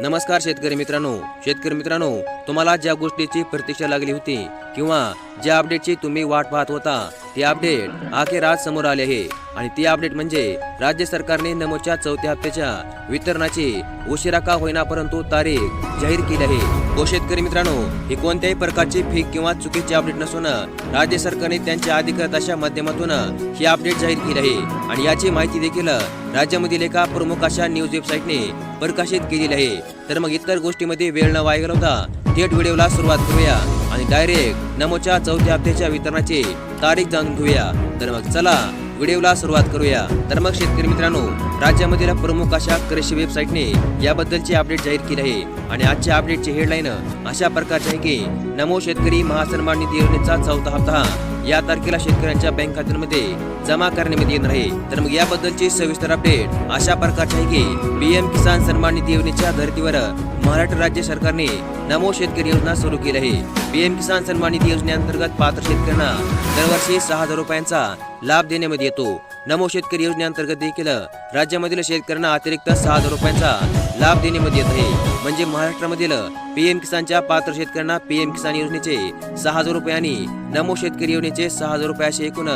नमस्कार शेतकरी मित्रांनो. शेतकरी मित्रांनो तुम्हाला ज्या गोष्टीची प्रतीक्षा लागली होती किंवा ज्या अपडेटची तुम्ही वाट पाहत होता हे अपडेट अखेर आज समोर आले आहे. आणि ती अपडेट म्हणजे राज्य सरकारने नमोच्या चौथ्या हप्त्याच्या वितरणाची उशिरा का होईना परंतु तारीख जाहीर केली आहे. तो शेतकरी मित्रांनो ही कोणत्याही प्रकारची फेक किंवा चुकीची अपडेट नसून राज्य सरकारने त्यांच्या अधिकृत अशा माध्यमातून ही अपडेट जाहीर केली आहे. आणि याची माहिती देखील राज्यामधील एका प्रमुख अशा न्यूज वेबसाईटने प्रकाशित केलेली आहे. तर मग इतर गोष्टीमध्ये वेळ न वाया घालवता थेट व्हिडिओला सुरुवात करूया. आणि डायरेक्ट नमोच्या चौथ्या हप्त्याच्या वितरणाची तारीख जाणून घेऊया. तर मग चला व्हिडिओला सुरुवात करूया. तर मग शेतकरी मित्रांनो राज्यामधील प्रमुख अशा कृषी वेबसाईटने याबद्दलची अपडेट जाहीर केली आहे. आणि आजच्या अपडेटची हेडलाईन अशा प्रकारची आहे की नमो शेतकरी महासन्मान निधी योजनेचा चौथा हप्ता या तारखेला शेतकऱ्यांच्या बँक खात्यांमध्ये जमा करण्यामध्ये येणार आहे. तर मग याबद्दलची सविस्तर अपडेट अशा प्रकारची आहे की पीएम किसान सन्मान निधी योजनेच्या धर्तीवर महाराष्ट्र राज्य सरकारने नमो शेतकरी योजना सुरू केली आहे. पीएम किसान सन्मान निधी योजनेअंतर्गत पात्र शेतकऱ्यांना दरवर्षी सहा हजार रुपयांचा लाभ देण्यामध्ये येतो. नमो शेतकरी योजनेअंतर्गत देखील राज्यामधील शेतकऱ्यांना अतिरिक्त सहा हजार रुपयांचा लाभ देण्यामध्ये येत आहे. म्हणजे महाराष्ट्रामधील पीएम किसानच्या पात्र शेतकऱ्यांना पीएम किसान योजनेचे सहा हजार रुपये आणि नमो शेतकरी योजनेचे सहा हजार रुपये असे एकूण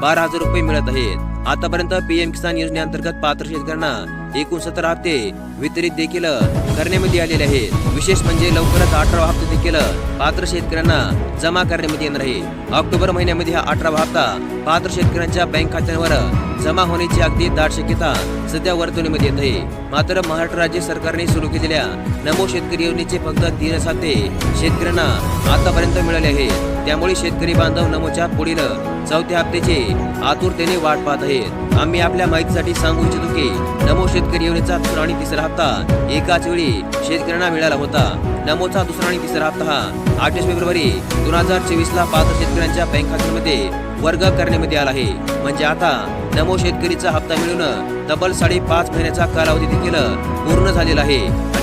बारा हजार रुपये मिळत आहेत. आतापर्यंत पीएम किसान योजनेअंतर्गत पात्र शेतकऱ्यांना एकूण सतरा हप्ते वितरित देखील करण्यामध्ये आलेले आहेत. विशेष म्हणजे लवकरच अठरा हप्ते देखील पात्र शेतकऱ्यांना जमा करण्यामध्ये येणार आहे. ऑक्टोबर महिन्यामध्ये हा अठरावा हप्ता पात्र शेतकऱ्यांच्या बँक खात्यांवर जमा होण्याची अगदी दाट शक्यता सध्या वर्तवणीमध्ये येत आहे. मात्र महाराष्ट्र राज्य सरकारने सुरू केलेल्या नमो शेतकरी योजनेचे फक्त तीन हप्ते शेतकऱ्यांना आतापर्यंत मिळाले आहेत. त्यामुळे शेतकरी बांधव नमोच्या पुढील चौथ्या हप्त्याचे आतुरतेने वाट पाहत आहेत. आम्ही आपल्या माहितीसाठी सांगू इच्छितो की नमो शेतकरी योजनेचा दुसरा आणि तिसरा हप्ता एकाच वेळी शेतकऱ्यांना मिळाला होता. नमोचा दुसरा आणि तिसरा हप्ता हा अठ्ठावीस फेब्रुवारी दोन हजार चोवीस ला पात्र शेतकऱ्यांच्या बँक खात्यांमध्ये वर्ग करण्यामध्ये आला आहे. म्हणजे आता नमो शेतकरीचा हप्ता मिळून तब्बल साडेपाच महिन्याचा कालावधी देखील पूर्ण झालेला आहे.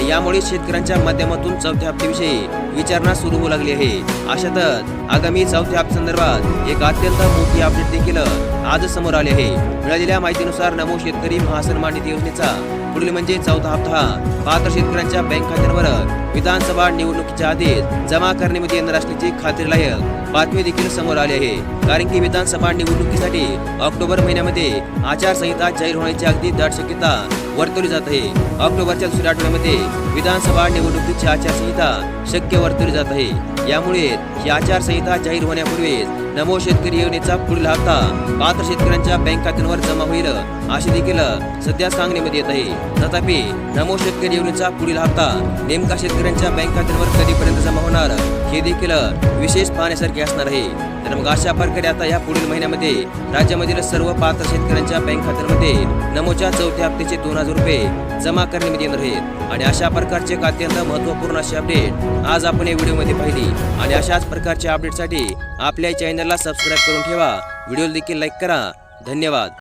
यामुळे शेतकऱ्यांच्या माध्यमातून चौथ्या हप्त्याविषयी विचारणा सुरू होऊ लागली आहे. अशातच आगामी चौथ्या हप्त्यासंदर्भात एक अत्यंत मोठी अपडेट देखील आज समोर आले आहे. मिळालेल्या माहितीनुसार नमो शेतकरी महासन्मान निधी योजनेचा पुढील म्हणजे चौथा हप्ता पात्र शेतकऱ्यांच्या बँक खात्यांवर विधानसभा निवडणुकीच्या आधीच जमा करण्यामध्ये येणार असल्याची खात्रीलायक बातमी देखील समोर आली आहे. कारण की विधानसभा निवडणुकीसाठी ऑक्टोबर महिन्यामध्ये आचारसंहिता जाहीर होण्याची अगदी दाट शक्यता वर्तवली जात आहे. ऑक्टोबरच्या दुसऱ्या आठवड्यामध्ये विधानसभा निवडणुकीची आचारसंहिता शक्य वर्तवली जात आहे. यामुळे ही आचारसंहिता जाहीर होण्यापूर्वीच नमो शेतकरी योजनेचा पुढील हप्ता पात्र शेतकऱ्यांच्या बँक खात्यांवर जमा होईल. अशी देखील सध्या सांगण्यामध्ये येत आहे. तथापि नमो शेतकरी योजनेचा पुढील हप्ता नेमका शेतकऱ्यांच्या बँक खात्यांवर कधीपर्यंत जमा होणार हे देखील विशेष पाहण्यासारखे असणार आहे. तर मग अशा प्रकारे आता या पुढील महिन्यामध्ये राज्यामधील सर्व पात्र शेतकऱ्यांच्या बँक खात्यांमध्ये नमोच्या चौथ्या हप्त्याचे दोन हजार रुपये जमा करण्यामध्ये येणार आहेत. आणि अशा प्रकारचे एक अत्यंत महत्त्वपूर्ण अशी अपडेट आज आपण या व्हिडिओमध्ये पाहिली. आणि अशाच प्रकारच्या अपडेटसाठी आपल्या चॅनलला सबस्क्राईब करून ठेवा. व्हिडिओ देखील लाईक करा. धन्यवाद.